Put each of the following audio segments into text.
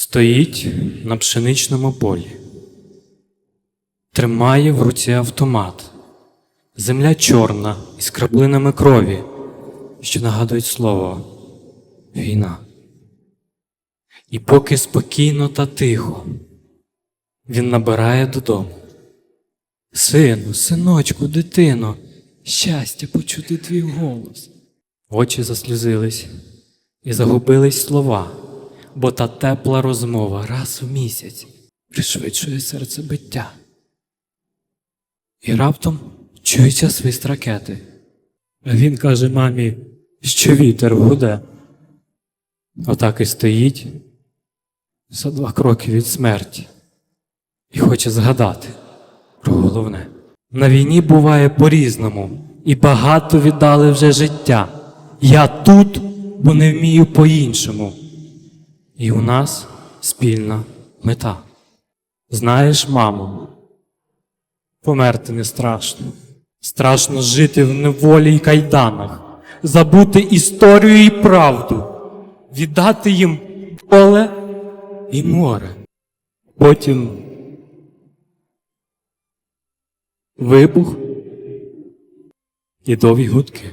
Стоїть на пшеничному полі, тримає в руці автомат. Земля чорна із краплинами крові, що нагадують слово війна. І поки спокійно та тихо, він набирає додому. Сину, синочку, дитино, щастя почути твій голос. Очі заслізились і загубились слова, бо та тепла розмова раз в місяць пришвидшує серцебиття. І раптом чується свист ракети. Він каже мамі, що вітер гуде. Отак і стоїть за два кроки від смерті і хоче згадати про головне. На війні буває по-різному, і багато віддали вже життя. Я тут, бо не вмію по-іншому. І у нас спільна мета. Знаєш, мамо, померти не страшно. Страшно жити в неволі й кайданах, забути історію і правду, віддати їм поле і море. Потім вибух і довгі гудки.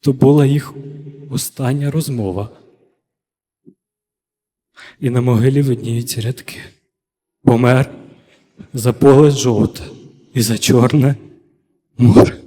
То була їх остання розмова. І на могилі видніються рядки. Помер за поле жовте і за чорне море.